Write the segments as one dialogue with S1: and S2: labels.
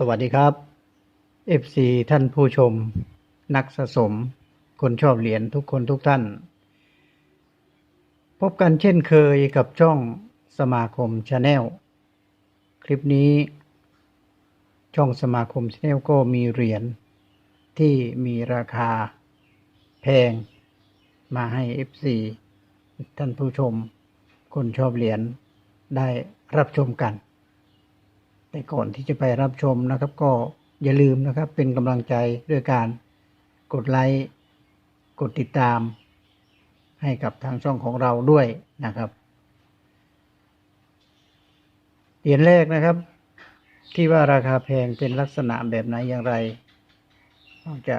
S1: สวัสดีครับ FC ท่านผู้ชม นักสะสม คนชอบเหรียญทุกคนทุกท่าน พบกันเช่นเคยกับช่องสมาคมชาแนลคลิปนี้ช่องสมาคมชาแนลก็มีเหรียญที่มีราคาแพงมาให้ FC ท่านผู้ชม คนชอบเหรียญได้รับชมกัน แต่ก่อนที่จะไปรับชมนะครับ ก็อย่าลืมนะครับเป็นกำลังใจด้วยการกดไลค์กดติดตาม ให้กับทางช่องของเราด้วยนะครับเหรียญแรกนะครับ ที่ว่าราคาแพงเป็นลักษณะแบบไหนอย่างไรเราจะ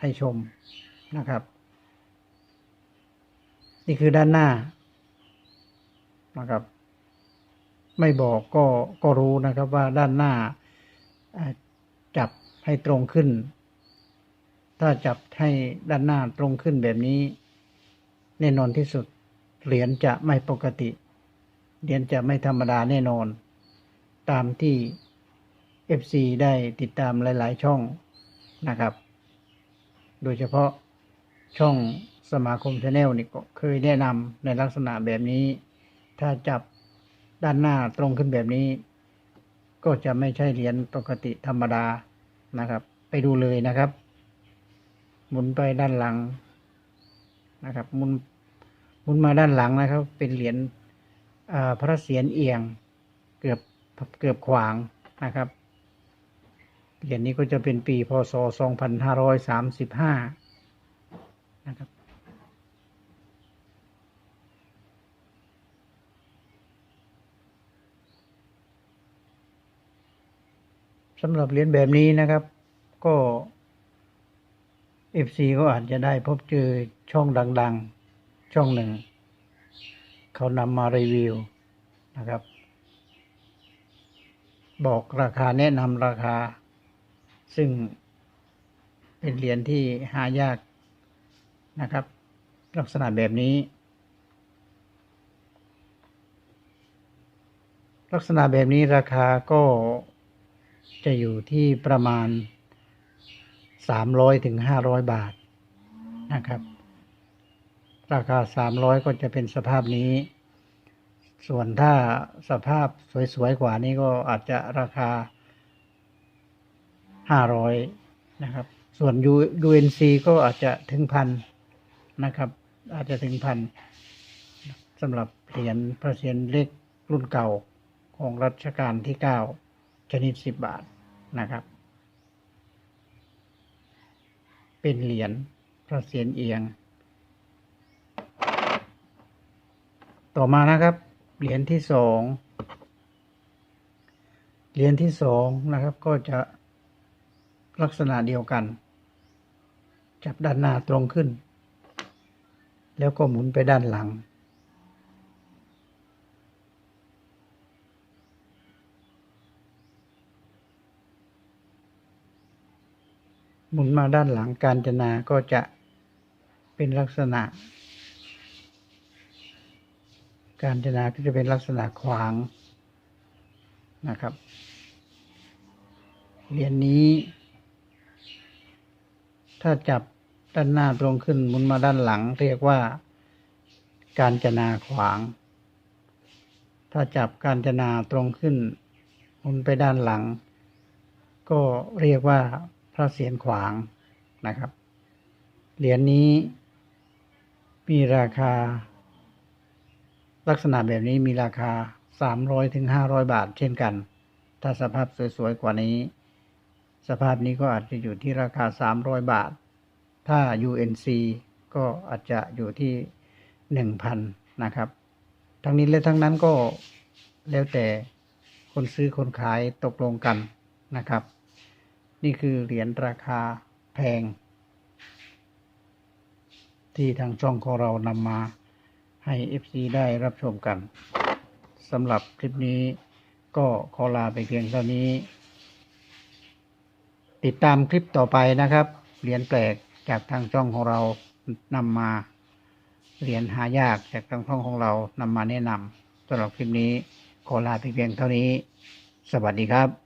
S1: ให้ชมนะครับ นี่คือด้านหน้านะครับ ไม่บอกก็ก็รู้นะครับว่าด้านหน้าจับให้ตรงขึ้น ถ้าจับให้ด้านหน้าตรงขึ้นแบบนี้ แน่นอนที่สุดเหรียญจะไม่ปกติ เหรียญจะไม่ธรรมดาแน่นอน ตามที่ FC ได้ติดตามหลาย ๆ ช่องนะครับ โดยเฉพาะช่องสมาคมชาแนลนี่ก็เคยแนะนำในลักษณะแบบนี้ ถ้าจับ ด้านหน้าตรงขึ้นแบบนี้ ก็จะไม่ใช่เหรียญปกติธรรมดานะครับ ไปดูเลยนะครับ หมุนไปด้านหลังนะครับหมุนหมุนมาด้านหลังนะครับ เป็นเหรียญอ่าพระเศียรเอียง เกือบเกือบขวางนะครับเหรียญนี้ก็จะเป็นปีพศ 2535 นะครับ สำหรับเหรียญแบบนี้นะครับ ก็ FC ก็อาจจะได้พบเจอช่องดัง ๆ ช่องหนึ่ง เขานำมารีวิวนะครับ บอกราคาแนะนำราคา ซึ่งเป็นเหรียญที่หายากนะครับ ลักษณะแบบนี้ ลักษณะแบบนี้ราคาก็ จะอยู่ที่ประมาณ 300ถึง500 บาทนะครับ ราคา 300 ก็จะเป็นสภาพนี้ ส่วนถ้าสภาพสวยๆกว่านี้ก็อาจจะราคา 500 นะครับ ส่วน UNC ก็อาจจะถึงพันนะครับ อาจจะถึงพันสำหรับเหรียญพระเศียรเล็กรุ่นเก่าของรัชกาลที่ 9 ชนิด10บาทนะครับ เป็นเหรียญพระเศียรเอียง ต่อมานะครับ เหรียญที่สองเหรียญที่สองนะครับก็จะลักษณะเดียวกัน จับด้านหน้าตรงขึ้น แล้วก็หมุนไปด้านหลัง หมุนมาด้านหลังการจนาก็จะเป็นลักษณะ การจนาก็จะเป็นลักษณะขวางนะครับเหรียญนี้ ถ้าจับด้านหน้าตรงขึ้นหมุนมาด้านหลัง เรียกว่าการจนาขวาง ถ้าจับการจนาตรงขึ้นหมุนไปด้านหลัง ก็เรียกว่า พระเศียรขวางนะครับ เหรียญนี้มีราคา ลักษณะแบบนี้มีราคา 300ถึง500 บาท เช่นกัน ถ้าสภาพสวยๆกว่านี้ สภาพนี้ก็อาจจะอยู่ที่ราคา 300 บาท ถ้า UNC ก็อาจจะอยู่ที่ 1,000 นะครับ ทั้งนี้และทั้งนั้นก็แล้วแต่คนซื้อคนขายตกลงกันนะครับ นี่คือเหรียญราคาแพง ที่ทางช่องของเรานำมาให้ FC ได้รับชมกันสำหรับคลิปนี้ก็ขอลาไปเพียงเท่านี้ ติดตามคลิปต่อไปนะครับ เหรียญแปลกจากทางช่องของเรานำมา เหรียญหายากจากทางช่องของเรานำมาแนะนำสำหรับคลิปนี้ขอลาไปเพียงเท่านี้ สวัสดีครับ